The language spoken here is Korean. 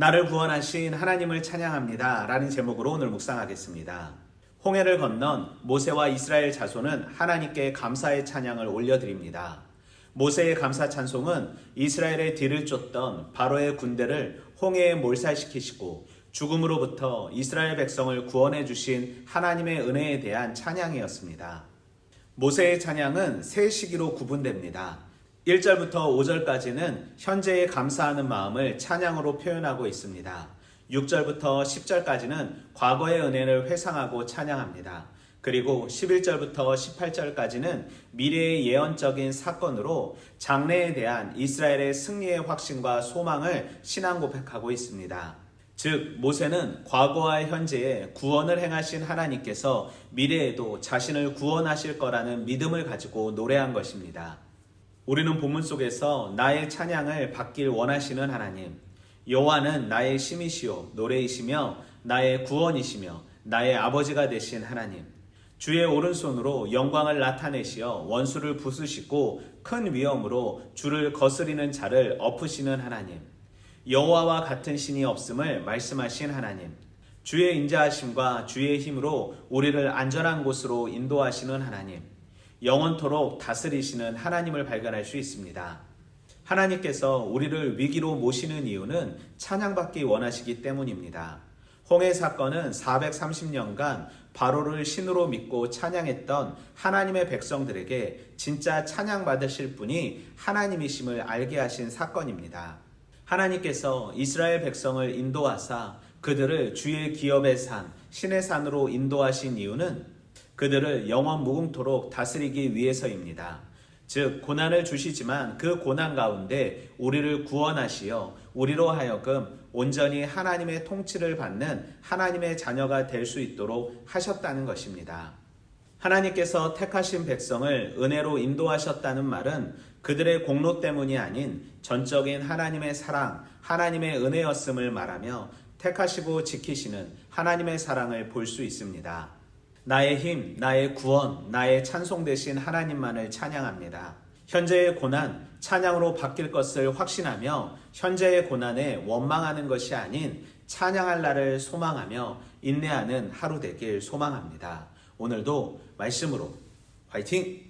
나를 구원하신 하나님을 찬양합니다. 라는 제목으로 오늘 묵상하겠습니다. 홍해를 건넌 모세와 이스라엘 자손은 하나님께 감사의 찬양을 올려드립니다. 모세의 감사 찬송은 이스라엘의 뒤를 쫓던 바로의 군대를 홍해에 몰살시키시고 죽음으로부터 이스라엘 백성을 구원해 주신 하나님의 은혜에 대한 찬양이었습니다. 모세의 찬양은 세 시기로 구분됩니다. 1절부터 5절까지는 현재에 감사하는 마음을 찬양으로 표현하고 있습니다. 6절부터 10절까지는 과거의 은혜를 회상하고 찬양합니다. 그리고 11절부터 18절까지는 미래의 예언적인 사건으로 장래에 대한 이스라엘의 승리의 확신과 소망을 신앙 고백하고 있습니다. 즉, 모세는 과거와 현재에 구원을 행하신 하나님께서 미래에도 자신을 구원하실 거라는 믿음을 가지고 노래한 것입니다. 우리는 본문 속에서 나의 찬양을 받길 원하시는 하나님, 여호와는 나의 심이시요 노래이시며 나의 구원이시며 나의 아버지가 되신 하나님, 주의 오른손으로 영광을 나타내시어 원수를 부수시고 큰 위엄으로 주를 거스리는 자를 엎으시는 하나님, 여호와와 같은 신이 없음을 말씀하신 하나님, 주의 인자하심과 주의 힘으로 우리를 안전한 곳으로 인도하시는 하나님, 영원토록 다스리시는 하나님을 발견할 수 있습니다. 하나님께서 우리를 위기로 모시는 이유는 찬양받기 원하시기 때문입니다. 홍해 사건은 430년간 바로를 신으로 믿고 찬양했던 하나님의 백성들에게 진짜 찬양받으실 분이 하나님이심을 알게 하신 사건입니다. 하나님께서 이스라엘 백성을 인도하사 그들을 주의 기업의 산, 신의 산으로 인도하신 이유는 그들을 영원 무궁토록 다스리기 위해서입니다. 즉, 고난을 주시지만 그 고난 가운데 우리를 구원하시어 우리로 하여금 온전히 하나님의 통치를 받는 하나님의 자녀가 될 수 있도록 하셨다는 것입니다. 하나님께서 택하신 백성을 은혜로 인도하셨다는 말은 그들의 공로 때문이 아닌 전적인 하나님의 사랑, 하나님의 은혜였음을 말하며 택하시고 지키시는 하나님의 사랑을 볼 수 있습니다. 나의 힘, 나의 구원, 나의 찬송 되신 하나님만을 찬양합니다. 현재의 고난, 찬양으로 바뀔 것을 확신하며 현재의 고난에 원망하는 것이 아닌 찬양할 날을 소망하며 인내하는 하루 되길 소망합니다. 오늘도 말씀으로 화이팅!